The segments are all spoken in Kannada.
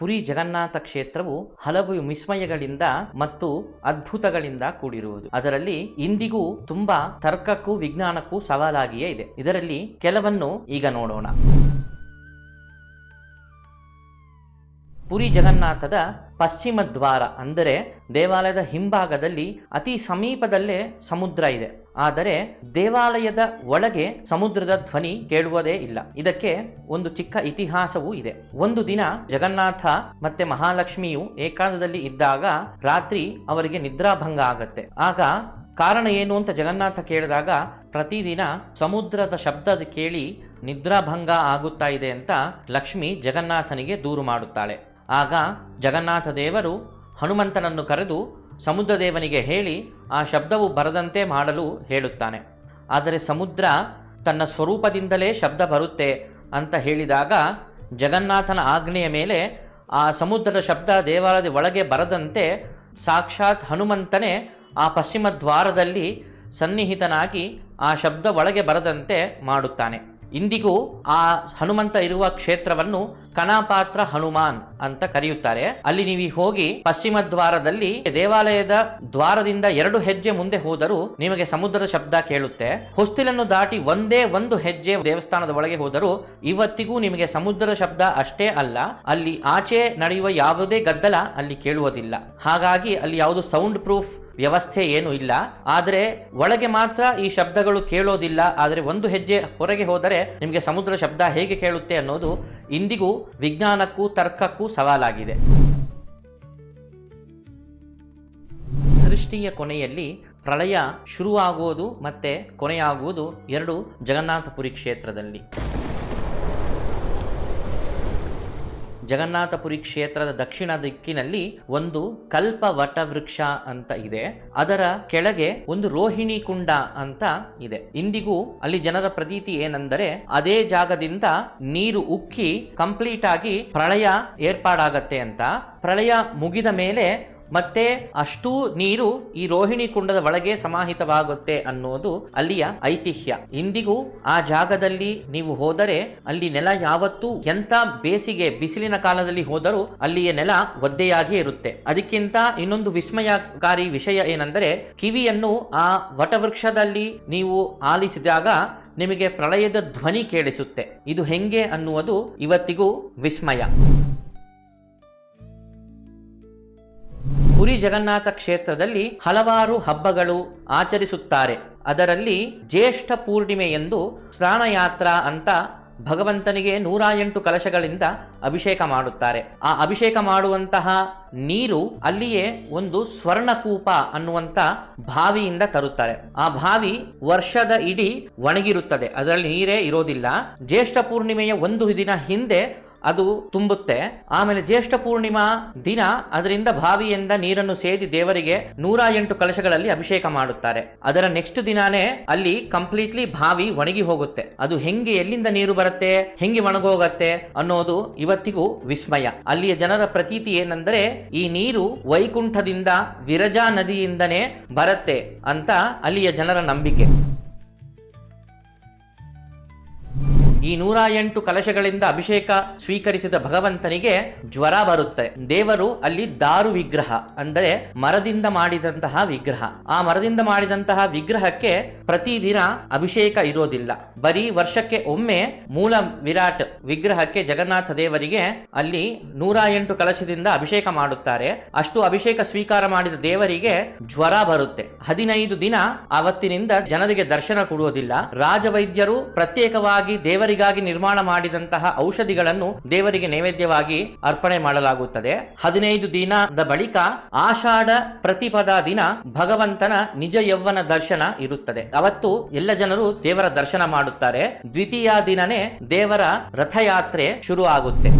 ಪುರಿ ಜಗನ್ನಾಥ ಕ್ಷೇತ್ರವು ಹಲವು ವಿಸ್ಮಯಗಳಿಂದ ಮತ್ತು ಅದ್ಭುತಗಳಿಂದ ಕೂಡಿರುವುದು. ಅದರಲ್ಲಿ ಇಂದಿಗೂ ತುಂಬಾ ತರ್ಕಕ್ಕೂ ವಿಜ್ಞಾನಕ್ಕೂ ಸವಾಲಾಗಿಯೇ ಇದೆ. ಇದರಲ್ಲಿ ಕೆಲವನ್ನು ಈಗ ನೋಡೋಣ. ಪುರಿ ಜಗನ್ನಾಥದ ಪಶ್ಚಿಮ ದ್ವಾರ ಅಂದರೆ ದೇವಾಲಯದ ಹಿಂಭಾಗದಲ್ಲಿ ಅತಿ ಸಮೀಪದಲ್ಲೇ ಸಮುದ್ರ ಇದೆ. ಆದರೆ ದೇವಾಲಯದ ಒಳಗೆ ಸಮುದ್ರದ ಧ್ವನಿ ಕೇಳುವುದೇ ಇಲ್ಲ. ಇದಕ್ಕೆ ಒಂದು ಚಿಕ್ಕ ಇತಿಹಾಸವೂ ಇದೆ. ಒಂದು ದಿನ ಜಗನ್ನಾಥ ಮತ್ತೆ ಮಹಾಲಕ್ಷ್ಮಿಯು ಏಕಾಂತದಲ್ಲಿ ಇದ್ದಾಗ ರಾತ್ರಿ ಅವರಿಗೆ ನಿದ್ರಾಭಂಗ ಆಗತ್ತೆ. ಆಗ ಕಾರಣ ಏನು ಅಂತ ಜಗನ್ನಾಥ ಕೇಳಿದಾಗ ಪ್ರತಿದಿನ ಸಮುದ್ರದ ಶಬ್ದ ಕೇಳಿ ನಿದ್ರಾಭಂಗ ಆಗುತ್ತಾ ಇದೆ ಅಂತ ಲಕ್ಷ್ಮಿ ಜಗನ್ನಾಥನಿಗೆ ದೂರು ಮಾಡುತ್ತಾಳೆ. ಆಗ ಜಗನ್ನಾಥ ದೇವರು ಹನುಮಂತನನ್ನು ಕರೆದು ಸಮುದ್ರ ದೇವನಿಗೆ ಹೇಳಿ ಆ ಶಬ್ದವು ಬರದಂತೆ ಮಾಡಲು ಹೇಳುತ್ತಾನೆ. ಆದರೆ ಸಮುದ್ರ ತನ್ನ ಸ್ವರೂಪದಿಂದಲೇ ಶಬ್ದ ಬರುತ್ತೆ ಅಂತ ಹೇಳಿದಾಗ ಜಗನ್ನಾಥನ ಆಜ್ಞೆಯ ಮೇಲೆ ಆ ಸಮುದ್ರದ ಶಬ್ದ ದೇವಾಲಯದ ಒಳಗೆ ಬರದಂತೆ ಸಾಕ್ಷಾತ್ ಹನುಮಂತನೇ ಆ ಪಶ್ಚಿಮ ದ್ವಾರದಲ್ಲಿ ಸನ್ನಿಹಿತನಾಗಿ ಆ ಶಬ್ದ ಒಳಗೆ ಬರದಂತೆ ಮಾಡುತ್ತಾನೆ. ಇಂದಿಗೂ ಆ ಹನುಮಂತ ಇರುವ ಕ್ಷೇತ್ರವನ್ನು ಕನಾಪಾತ್ರ ಹನುಮಾನ್ ಅಂತ ಕರೆಯುತ್ತಾರೆ. ಅಲ್ಲಿ ನೀವು ಹೋಗಿ ಪಶ್ಚಿಮ ದ್ವಾರದಲ್ಲಿ ದೇವಾಲಯದ ದ್ವಾರದಿಂದ ಎರಡು ಹೆಜ್ಜೆ ಮುಂದೆ ಹೋದರೂ ನಿಮಗೆ ಸಮುದ್ರದ ಶಬ್ದ ಕೇಳುತ್ತೆ. ಹೊಸ್ತಿಲನ್ನು ದಾಟಿ ಒಂದೇ ಒಂದು ಹೆಜ್ಜೆ ದೇವಸ್ಥಾನದ ಒಳಗೆ ಹೋದರೂ ಇವತ್ತಿಗೂ ನಿಮಗೆ ಸಮುದ್ರದ ಶಬ್ದ ಅಷ್ಟೇ ಅಲ್ಲ, ಅಲ್ಲಿ ಆಚೆ ನಡೆಯುವ ಯಾವುದೇ ಗದ್ದಲ ಅಲ್ಲಿ ಕೇಳುವುದಿಲ್ಲ. ಹಾಗಾಗಿ ಅಲ್ಲಿ ಯಾವುದು ಸೌಂಡ್ ಪ್ರೂಫ್ ವ್ಯವಸ್ಥೆ ಏನು ಇಲ್ಲ. ಆದರೆ ಒಳಗೆ ಮಾತ್ರ ಈ ಶಬ್ದಗಳು ಕೇಳೋದಿಲ್ಲ. ಆದರೆ ಒಂದು ಹೆಜ್ಜೆ ಹೊರಗೆ ಹೋದರೆ ನಿಮಗೆ ಸಮುದ್ರ ಶಬ್ದ ಹೇಗೆ ಕೇಳುತ್ತೆ ಅನ್ನೋದು ಇಂದಿಗೂ ವಿಜ್ಞಾನಕ್ಕೂ ತರ್ಕಕ್ಕೂ ಸವಾಲಾಗಿದೆ. ಸೃಷ್ಟಿಯ ಕೊನೆಯಲ್ಲಿ ಪ್ರಳಯ ಶುರುವಾಗುವುದು ಮತ್ತೆ ಕೊನೆಯಾಗುವುದು ಎರಡು ಜಗನ್ನಾಥಪುರಿ ಕ್ಷೇತ್ರದಲ್ಲಿ. ಜಗನ್ನಾಥಪುರಿ ಕ್ಷೇತ್ರದ ದಕ್ಷಿಣ ದಿಕ್ಕಿನಲ್ಲಿ ಒಂದು ಕಲ್ಪ ವಟವೃಕ್ಷ ಅಂತ ಇದೆ. ಅದರ ಕೆಳಗೆ ಒಂದು ರೋಹಿಣಿ ಕುಂಡ ಅಂತ ಇದೆ. ಇಂದಿಗೂ ಅಲ್ಲಿ ಜನರ ಪ್ರತೀತಿ ಏನೆಂದರೆ, ಅದೇ ಜಾಗದಿಂದ ನೀರು ಉಕ್ಕಿ ಕಂಪ್ಲೀಟ್ ಆಗಿ ಪ್ರಳಯ ಏರ್ಪಾಡಾಗತ್ತೆ ಅಂತ. ಪ್ರಳಯ ಮುಗಿದ ಮೇಲೆ ಮತ್ತೆ ಅಷ್ಟೂ ನೀರು ಈ ರೋಹಿಣಿ ಕುಂಡದ ಒಳಗೆ ಸಮಾಹಿತವಾಗುತ್ತೆ ಅನ್ನೋದು ಅಲ್ಲಿಯ ಐತಿಹ್ಯ. ಇಂದಿಗೂ ಆ ಜಾಗದಲ್ಲಿ ನೀವು ಹೋದರೆ ಅಲ್ಲಿ ನೆಲ ಯಾವತ್ತೂ ಎಂತ ಬೇಸಿಗೆ ಬಿಸಿಲಿನ ಕಾಲದಲ್ಲಿ ಹೋದರೂ ಅಲ್ಲಿಯ ನೆಲ ಒದ್ದೆಯಾಗಿ ಇರುತ್ತೆ. ಅದಕ್ಕಿಂತ ಇನ್ನೊಂದು ವಿಸ್ಮಯಕಾರಿ ವಿಷಯ ಏನೆಂದರೆ ಕಿವಿಯನ್ನು ಆ ವಟವೃಕ್ಷದಲ್ಲಿ ನೀವು ಆಲಿಸಿದಾಗ ನಿಮಗೆ ಪ್ರಳಯದ ಧ್ವನಿ ಕೇಳಿಸುತ್ತೆ. ಇದು ಹೆಂಗೆ ಅನ್ನುವುದು ಇವತ್ತಿಗೂ ವಿಸ್ಮಯ. ಪುರಿ ಜಗನ್ನಾಥ ಕ್ಷೇತ್ರದಲ್ಲಿ ಹಲವಾರು ಹಬ್ಬಗಳು ಆಚರಿಸುತ್ತಾರೆ. ಅದರಲ್ಲಿ ಜ್ಯೇಷ್ಠ ಪೂರ್ಣಿಮೆ ಎಂದು ಸ್ನಾನಯಾತ್ರಾ ಅಂತ ಭಗವಂತನಿಗೆ ನೂರ ಎಂಟು ಕಲಶಗಳಿಂದ ಅಭಿಷೇಕ ಮಾಡುತ್ತಾರೆ. ಆ ಅಭಿಷೇಕ ಮಾಡುವಂತಹ ನೀರು ಅಲ್ಲಿಯೇ ಒಂದು ಸ್ವರ್ಣಕೂಪ ಅನ್ನುವಂತ ಬಾವಿಯಿಂದ ತರುತ್ತಾರೆ. ಆ ಬಾವಿ ವರ್ಷದ ಇಡೀ ಒಣಗಿರುತ್ತದೆ. ಅದರಲ್ಲಿ ನೀರೇ ಇರೋದಿಲ್ಲ. ಜ್ಯೇಷ್ಠ ಪೂರ್ಣಿಮೆಯ ಒಂದು ದಿನ ಹಿಂದೆ ಅದು ತುಂಬುತ್ತೆ. ಆಮೇಲೆ ಜ್ಯೇಷ್ಠ ಪೂರ್ಣಿಮಾ ದಿನ ಅದರಿಂದ ಬಾವಿಯಿಂದ ನೀರನ್ನು ಸೇದಿ ದೇವರಿಗೆ ನೂರ ಎಂಟು ಕಲಶಗಳಲ್ಲಿ ಅಭಿಷೇಕ ಮಾಡುತ್ತಾರೆ. ಅದರ ನೆಕ್ಸ್ಟ್ ದಿನಾನೇ ಅಲ್ಲಿ ಕಂಪ್ಲೀಟ್ಲಿ ಬಾವಿ ಒಣಗಿ ಹೋಗುತ್ತೆ. ಅದು ಹೆಂಗೆ ಎಲ್ಲಿಂದ ನೀರು ಬರುತ್ತೆ, ಹೆಂಗೆ ಒಣಗೋಗತ್ತೆ ಅನ್ನೋದು ಇವತ್ತಿಗೂ ವಿಸ್ಮಯ. ಅಲ್ಲಿಯ ಜನರ ಪ್ರತೀತಿ ಏನೆಂದರೆ ಈ ನೀರು ವೈಕುಂಠದಿಂದ ವಿರಜಾ ನದಿಯಿಂದನೇ ಬರುತ್ತೆ ಅಂತ ಅಲ್ಲಿಯ ಜನರ ನಂಬಿಕೆ. ಈ ನೂರ ಎಂಟು ಕಲಶಗಳಿಂದ ಅಭಿಷೇಕ ಸ್ವೀಕರಿಸಿದ ಭಗವಂತನಿಗೆ ಜ್ವರ ಬರುತ್ತೆ. ದೇವರು ಅಲ್ಲಿ ದಾರು ವಿಗ್ರಹ, ಅಂದರೆ ಮರದಿಂದ ಮಾಡಿದಂತಹ ವಿಗ್ರಹ. ಆ ಮರದಿಂದ ಮಾಡಿದಂತಹ ವಿಗ್ರಹಕ್ಕೆ ಪ್ರತಿದಿನ ಅಭಿಷೇಕ ಇರೋದಿಲ್ಲ. ಬರೀ ವರ್ಷಕ್ಕೆ ಒಮ್ಮೆ ಮೂಲ ವಿರಾಟ್ ವಿಗ್ರಹಕ್ಕೆ ಜಗನ್ನಾಥ ದೇವರಿಗೆ ಅಲ್ಲಿ ನೂರ ಎಂಟು ಕಲಶದಿಂದ ಅಭಿಷೇಕ ಮಾಡುತ್ತಾರೆ. ಅಷ್ಟು ಅಭಿಷೇಕ ಸ್ವೀಕಾರ ಮಾಡಿದ ದೇವರಿಗೆ ಜ್ವರ ಬರುತ್ತೆ. ಹದಿನೈದು ದಿನ ಆವತ್ತಿನಿಂದ ಜನರಿಗೆ ದರ್ಶನ ಕೊಡುವುದಿಲ್ಲ. ರಾಜವೈದ್ಯರು ಪ್ರತ್ಯೇಕವಾಗಿ ದೇವರಿಗಾಗಿ ನಿರ್ಮಾಣ ಮಾಡಿದಂತಹ ಔಷಧಿಗಳನ್ನು ದೇವರಿಗೆ ನೈವೇದ್ಯವಾಗಿ ಅರ್ಪಣೆ ಮಾಡಲಾಗುತ್ತದೆ. ಹದಿನೈದು ದಿನದ ಬಳಿಕ ಆಷಾಢ ಪ್ರತಿಪದ ದಿನ ಭಗವಂತನ ನಿಜ ಯೌವನ ದರ್ಶನ ಇರುತ್ತದೆ. ಅವತ್ತು ಎಲ್ಲ ಜನರು ದೇವರ ದರ್ಶನ ಮಾಡುತ್ತಾರೆ. ದ್ವಿತೀಯ ದಿನನೇ ದೇವರ ರಥಯಾತ್ರೆ ಶುರು ಆಗುತ್ತೆ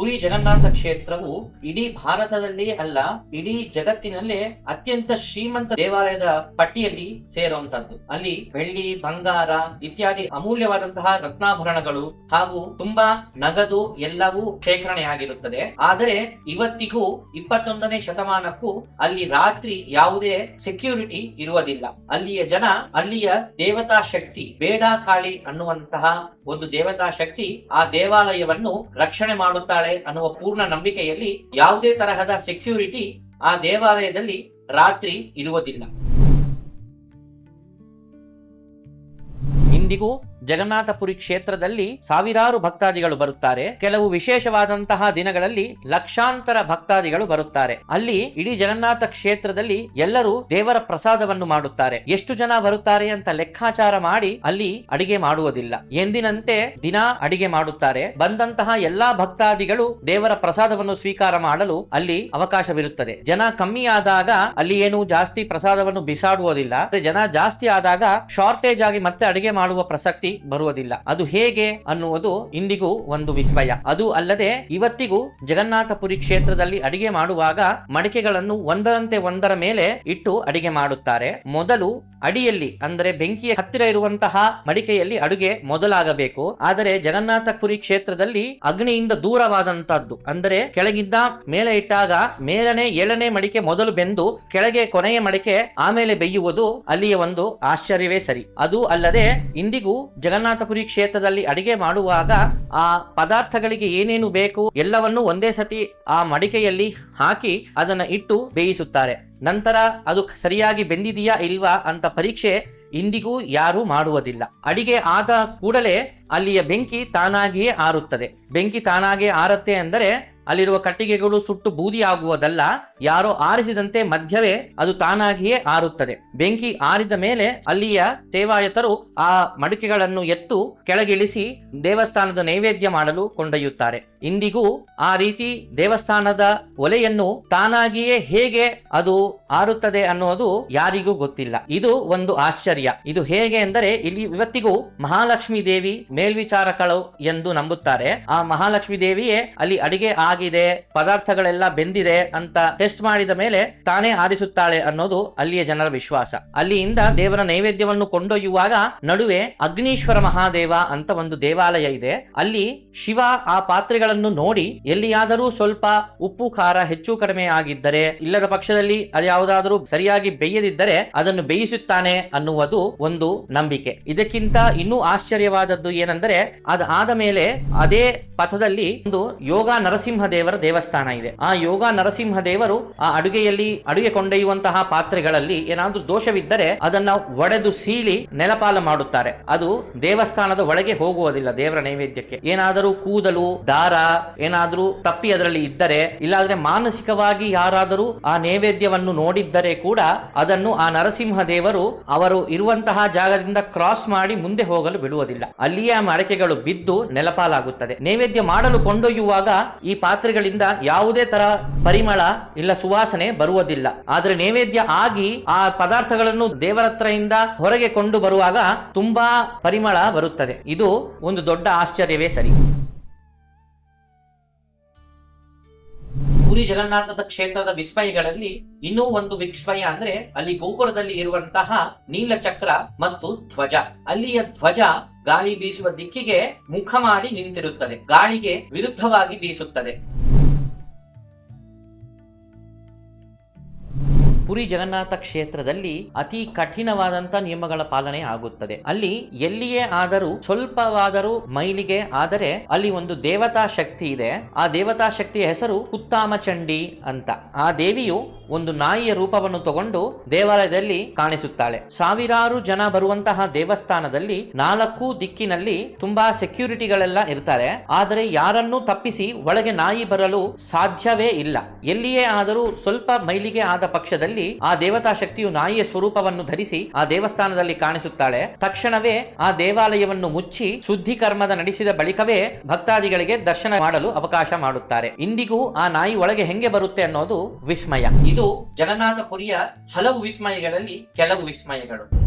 ಪುರಿ ಜಗನ್ನಾಥ ಕ್ಷೇತ್ರವು ಇಡೀ ಭಾರತದಲ್ಲಿ ಅಲ್ಲ, ಇಡೀ ಜಗತ್ತಿನಲ್ಲೇ ಅತ್ಯಂತ ಶ್ರೀಮಂತ ದೇವಾಲಯದ ಪಟ್ಟಿಯಲ್ಲಿ ಸೇರುವಂತದ್ದು ಅಲ್ಲಿ ಬೆಳ್ಳಿ, ಬಂಗಾರ ಇತ್ಯಾದಿ ಅಮೂಲ್ಯವಾದಂತಹ ರತ್ನಾಭರಣಗಳು ಹಾಗೂ ತುಂಬಾ ನಗದು ಎಲ್ಲವೂ ಶೇಖರಣೆಯಾಗಿರುತ್ತದೆ. ಆದರೆ ಇವತ್ತಿಗೂ ಇಪ್ಪತ್ತೊಂದನೇ ಶತಮಾನಕ್ಕೂ ಅಲ್ಲಿ ರಾತ್ರಿ ಯಾವುದೇ ಸೆಕ್ಯೂರಿಟಿ ಇರುವುದಿಲ್ಲ. ಅಲ್ಲಿಯ ಜನ, ಅಲ್ಲಿಯ ದೇವತಾ ಶಕ್ತಿ, ಬೇಡ ಕಾಳಿ ಅನ್ನುವಂತಹ ಒಂದು ದೇವತಾ ಶಕ್ತಿ ಆ ದೇವಾಲಯವನ್ನು ರಕ್ಷಣೆ ಮಾಡುತ್ತಾಳೆ ಅನ್ನುವ ಪೂರ್ಣ ನಂಬಿಕೆಯಲ್ಲಿ ಯಾವುದೇ ತರಹದ ಸೆಕ್ಯೂರಿಟಿ ಆ ದೇವಾಲಯದಲ್ಲಿ ರಾತ್ರಿ ಇರುವುದಿಲ್ಲ. ಇಂದಿಗೂ ಜಗನ್ನಾಥಪುರಿ ಕ್ಷೇತ್ರದಲ್ಲಿ ಸಾವಿರಾರು ಭಕ್ತಾದಿಗಳು ಬರುತ್ತಾರೆ. ಕೆಲವು ವಿಶೇಷವಾದಂತಹ ದಿನಗಳಲ್ಲಿ ಲಕ್ಷಾಂತರ ಭಕ್ತಾದಿಗಳು ಬರುತ್ತಾರೆ. ಅಲ್ಲಿ ಇಡೀ ಜಗನ್ನಾಥ ಕ್ಷೇತ್ರದಲ್ಲಿ ಎಲ್ಲರೂ ದೇವರ ಪ್ರಸಾದವನ್ನು ಮಾಡುತ್ತಾರೆ. ಎಷ್ಟು ಜನ ಬರುತ್ತಾರೆ ಅಂತ ಲೆಕ್ಕಾಚಾರ ಮಾಡಿ ಅಲ್ಲಿ ಅಡಿಗೆ ಮಾಡುವುದಿಲ್ಲ. ಎಂದಿನಂತೆ ದಿನ ಅಡಿಗೆ ಮಾಡುತ್ತಾರೆ. ಬಂದಂತಹ ಎಲ್ಲಾ ಭಕ್ತಾದಿಗಳು ದೇವರ ಪ್ರಸಾದವನ್ನು ಸ್ವೀಕಾರ ಮಾಡಲು ಅಲ್ಲಿ ಅವಕಾಶವಿರುತ್ತದೆ. ಜನ ಕಮ್ಮಿ ಆದಾಗ ಅಲ್ಲಿ ಏನು ಜಾಸ್ತಿ ಪ್ರಸಾದವನ್ನು ಬಿಸಾಡುವುದಿಲ್ಲ. ಜನ ಜಾಸ್ತಿ ಆದಾಗ ಶಾರ್ಟೇಜ್ ಆಗಿ ಮತ್ತೆ ಅಡಿಗೆ ಮಾಡುವ ಪ್ರಸಕ್ತಿ ಬರುವುದಿಲ್ಲ. ಅದು ಹೇಗೆ ಅನ್ನುವುದು ಇಂದಿಗೂ ಒಂದು ವಿಸ್ಮಯ. ಅದು ಅಲ್ಲದೆ ಇವತ್ತಿಗೂ ಜಗನ್ನಾಥಪುರಿ ಕ್ಷೇತ್ರದಲ್ಲಿ ಅಡಿಗೆ ಮಾಡುವಾಗ ಮಡಿಕೆಗಳನ್ನು ಒಂದರಂತೆ ಒಂದರ ಮೇಲೆ ಇಟ್ಟು ಅಡಿಗೆ ಮಾಡುತ್ತಾರೆ. ಮೊದಲು ಅಡಿಯಲ್ಲಿ, ಅಂದರೆ ಬೆಂಕಿಯ ಹತ್ತಿರ ಇರುವಂತಹ ಮಡಿಕೆಯಲ್ಲಿ ಅಡುಗೆ ಮೊದಲಾಗಬೇಕು. ಆದರೆ ಜಗನ್ನಾಥಪುರಿ ಕ್ಷೇತ್ರದಲ್ಲಿ ಅಗ್ನಿಯಿಂದ ದೂರವಾದಂತಹದ್ದು. ಅಂದರೆ ಕೆಳಗಿದ್ದ ಮೇಲೆ ಇಟ್ಟಾಗ ಮೇಲನೆ, ಏಳನೇ ಮಡಿಕೆ ಮೊದಲು ಬೆಂದು ಕೆಳಗೆ ಕೊನೆಯ ಮಡಿಕೆ ಆಮೇಲೆ ಬೇಯುವುದು ಅಲ್ಲಿಯ ಒಂದು ಆಶ್ಚರ್ಯವೇ ಸರಿ. ಅದು ಅಲ್ಲದೆ ಇಂದಿಗೂ ಜಗನ್ನಾಥಪುರಿ ಕ್ಷೇತ್ರದಲ್ಲಿ ಅಡಿಗೆ ಮಾಡುವಾಗ ಆ ಪದಾರ್ಥಗಳಿಗೆ ಏನೇನು ಬೇಕು ಎಲ್ಲವನ್ನು ಒಂದೇ ಸತಿ ಆ ಮಡಿಕೆಯಲ್ಲಿ ಹಾಕಿ ಅದನ್ನ ಇಟ್ಟು ಬೇಯಿಸುತ್ತಾರೆ. ನಂತರ ಅದು ಸರಿಯಾಗಿ ಬೆಂದಿದೆಯಾ ಇಲ್ವಾ ಅಂತ ಪರೀಕ್ಷೆ ಇಂದಿಗೂ ಯಾರೂ ಮಾಡುವುದಿಲ್ಲ. ಅಡಿಗೆ ಆದ ಕೂಡಲೇ ಅಲ್ಲಿಯ ಬೆಂಕಿ ತಾನಾಗಿಯೇ ಆರುತ್ತದೆ. ಬೆಂಕಿ ತಾನಾಗಿಯೇ ಆರತ್ತೆ ಅಂದರೆ ಅಲ್ಲಿರುವ ಕಟ್ಟಿಗೆಗಳು ಸುಟ್ಟು ಬೂದಿ ಆಗುವುದಲ್ಲ ಯಾರೋ ಆರಿಸಿದಂತೆ ಮಧ್ಯವೇ ಅದು ತಾನಾಗಿಯೇ ಆರುತ್ತದೆ. ಬೆಂಕಿ ಆರಿದ ಮೇಲೆ ಅಲ್ಲಿಯ ಸೇವಾಯತರು ಆ ಮಡಿಕೆಗಳನ್ನು ಎತ್ತು ಕೆಳಗಿಳಿಸಿ ದೇವಸ್ಥಾನದ ನೈವೇದ್ಯ ಮಾಡಲು ಕೊಂಡೊಯ್ಯುತ್ತಾರೆ. ಇಂದಿಗೂ ಆ ರೀತಿ ದೇವಸ್ಥಾನದ ಒಲೆಯನ್ನು ತಾನಾಗಿಯೇ ಹೇಗೆ ಅದು ಆರುತ್ತದೆ ಅನ್ನೋದು ಯಾರಿಗೂ ಗೊತ್ತಿಲ್ಲ. ಇದು ಒಂದು ಆಶ್ಚರ್ಯ. ಇದು ಹೇಗೆ ಎಂದರೆ ಇಲ್ಲಿ ಇವತ್ತಿಗೂ ಮಹಾಲಕ್ಷ್ಮಿ ದೇವಿ ಮೇಲ್ವಿಚಾರಕಳು ಎಂದು ನಂಬುತ್ತಾರೆ. ಆ ಮಹಾಲಕ್ಷ್ಮಿ ದೇವಿಯೇ ಅಲ್ಲಿ ಅಡಿಗೆ ಆಗಿದೆ, ಪದಾರ್ಥಗಳೆಲ್ಲ ಬೆಂದಿದೆ ಅಂತ ಟೆಸ್ಟ್ ಮಾಡಿದ ಮೇಲೆ ತಾನೇ ಆರಿಸುತ್ತಾಳೆ ಅನ್ನೋದು ಅಲ್ಲಿಯ ಜನರ ವಿಶ್ವಾಸ. ಅಲ್ಲಿಯಿಂದ ದೇವರ ನೈವೇದ್ಯವನ್ನು ಕೊಂಡೊಯ್ಯುವಾಗ ನಡುವೆ ಅಗ್ನೀಶ್ವರ ಮಹಾದೇವ ಅಂತ ಒಂದು ದೇವಾಲಯ ಇದೆ. ಅಲ್ಲಿ ಶಿವ ಆ ಪಾತ್ರೆಗಳನ್ನು ನೋಡಿ ಎಲ್ಲಿಯಾದರೂ ಸ್ವಲ್ಪ ಉಪ್ಪು, ಖಾರ ಹೆಚ್ಚು ಕಡಿಮೆ ಆಗಿದ್ದರೆ, ಇಲ್ಲದ ಪಕ್ಷದಲ್ಲಿ ಅದ್ಯಾವುದಾದರೂ ಸರಿಯಾಗಿ ಬೇಯದಿದ್ದರೆ ಅದನ್ನು ಬೇಯಿಸುತ್ತಾನೆ ಅನ್ನುವುದು ಒಂದು ನಂಬಿಕೆ. ಇದಕ್ಕಿಂತ ಇನ್ನೂ ಆಶ್ಚರ್ಯವಾದದ್ದು ಏನೆಂದರೆ ಅದಾದ ಮೇಲೆ ಅದೇ ಪಥದಲ್ಲಿ ಒಂದು ಯೋಗ ನರಸಿಂಹ ದೇವರ ದೇವಸ್ಥಾನ ಇದೆ. ಆ ಯೋಗ ನರಸಿಂಹ ದೇವರು ಆ ಅಡುಗೆಯಲ್ಲಿ ಅಡುಗೆ ಕೊಂಡೊಯ್ಯುವಂತಹ ಪಾತ್ರೆಗಳಲ್ಲಿ ಏನಾದ್ರೂ ದೋಷವಿದ್ದರೆ ಅದನ್ನ ಒಡೆದು ಸೀಳಿ ನೆಲಪಾಲ ಮಾಡುತ್ತಾರೆ. ಅದು ದೇವಸ್ಥಾನದ ಒಳಗೆ ಹೋಗುವುದಿಲ್ಲ ದೇವರ ನೈವೇದ್ಯಕ್ಕೆ. ಏನಾದರೂ ಕೂದಲು, ದಾರ ಏನಾದರೂ ತಪ್ಪಿ ಅದರಲ್ಲಿ ಇದ್ದರೆ, ಇಲ್ಲಾದ್ರೆ ಮಾನಸಿಕವಾಗಿ ಯಾರಾದರೂ ಆ ನೈವೇದ್ಯವನ್ನು ನೋಡಿದ್ದರೆ ಕೂಡ ಅದನ್ನು ಆ ನರಸಿಂಹ ದೇವರು ಅವರು ಇರುವಂತಹ ಜಾಗದಿಂದ ಕ್ರಾಸ್ ಮಾಡಿ ಮುಂದೆ ಹೋಗಲು ಬಿಡುವುದಿಲ್ಲ. ಅಲ್ಲಿಯೇ ಮಡಕೆಗಳು ಬಿದ್ದು ನೆಲಪಾಲಾಗುತ್ತದೆ. ನೈವೇದ್ಯ ಮಾಡಲು ಕೊಂಡೊಯ್ಯುವಾಗ ಈ ಪಾತ್ರೆಗಳಿಂದ ಯಾವುದೇ ತರ ಪರಿಮಳ ಇಲ್ಲ ಸುವಾಸನೆ ಬರುವುದಿಲ್ಲ. ಆದರೆ ನೈವೇದ್ಯ ಆಗಿ ಆ ಪದಾರ್ಥಗಳನ್ನು ದೇವರ ಹತ್ರದಿಂದ ಹೊರಗೆ ಕೊಂಡು ಬರುವಾಗ ತುಂಬಾ ಪರಿಮಳ ಬರುತ್ತದೆ. ಇದು ಒಂದು ದೊಡ್ಡ ಆಶ್ಚರ್ಯವೇ ಸರಿ. ಪುರಿ ಜಗನ್ನಾಥದ ಕ್ಷೇತ್ರದ ವಿಸ್ಮಯಗಳಲ್ಲಿ ಇನ್ನೂ ಒಂದು ವಿಸ್ಮಯ ಅಂದ್ರೆ ಅಲ್ಲಿ ಗೋಪುರದಲ್ಲಿ ಇರುವಂತಹ ನೀಲಚಕ್ರ ಮತ್ತು ಧ್ವಜ. ಅಲ್ಲಿಯ ಧ್ವಜ ಗಾಳಿ ಬೀಸುವ ದಿಕ್ಕಿಗೆ ಮುಖ ಮಾಡಿ ನಿಂತಿರುತ್ತದೆ. ಗಾಳಿಗೆ ವಿರುದ್ಧವಾಗಿ ಬೀಸುತ್ತದೆ. ಪುರಿ ಜಗನ್ನಾಥ ಕ್ಷೇತ್ರದಲ್ಲಿ ಅತಿ ಕಠಿಣವಾದಂತ ನಿಯಮಗಳ ಪಾಲನೆ ಆಗುತ್ತದೆ. ಅಲ್ಲಿ ಎಲ್ಲಿಯೇ ಆದರೂ ಸ್ವಲ್ಪವಾದರೂ ಮೈಲಿಗೆ ಆದರೆ ಅಲ್ಲಿ ಒಂದು ದೇವತಾ ಶಕ್ತಿ ಇದೆ. ಆ ದೇವತಾ ಶಕ್ತಿಯ ಹೆಸರು ಕುತ್ತಾಮಚಂಡಿ ಅಂತ. ಆ ದೇವಿಯು ಒಂದು ನಾಯಿಯ ರೂಪವನ್ನು ತಗೊಂಡು ದೇವಾಲಯದಲ್ಲಿ ಕಾಣಿಸುತ್ತಾಳೆ. ಸಾವಿರಾರು ಜನ ಬರುವಂತಹ ದೇವಸ್ಥಾನದಲ್ಲಿ ನಾಲ್ಕು ದಿಕ್ಕಿನಲ್ಲಿ ತುಂಬಾ ಸೆಕ್ಯೂರಿಟಿಗಳೆಲ್ಲ ಇರ್ತಾರೆ. ಆದರೆ ಯಾರನ್ನೂ ತಪ್ಪಿಸಿ ಒಳಗೆ ನಾಯಿ ಬರಲು ಸಾಧ್ಯವೇ ಇಲ್ಲ. ಎಲ್ಲಿಯೇ ಆದರೂ ಸ್ವಲ್ಪ ಮೈಲಿಗೆ ಆದ ಪಕ್ಷದಲ್ಲಿ ಆ ದೇವತಾ ಶಕ್ತಿಯು ನಾಯಿಯ ಸ್ವರೂಪವನ್ನು ಧರಿಸಿ ಆ ದೇವಸ್ಥಾನದಲ್ಲಿ ಕಾಣಿಸುತ್ತಾಳೆ. ತಕ್ಷಣವೇ ಆ ದೇವಾಲಯವನ್ನು ಮುಚ್ಚಿ ಶುದ್ಧಿ ಕರ್ಮದ ನಡೆಸಿದ ಬಳಿಕವೇ ಭಕ್ತಾದಿಗಳಿಗೆ ದರ್ಶನ ಮಾಡಲು ಅವಕಾಶ ಮಾಡುತ್ತಾರೆ. ಇಂದಿಗೂ ಆ ನಾಯಿ ಒಳಗೆ ಹೆಂಗೆ ಬರುತ್ತೆ ಅನ್ನೋದು ವಿಸ್ಮಯ. ಇದು ಜಗನ್ನಾಥಪುರಿಯ ಹಲವು ವಿಸ್ಮಯಗಳಲ್ಲಿ ಕೆಲವು ವಿಸ್ಮಯಗಳು.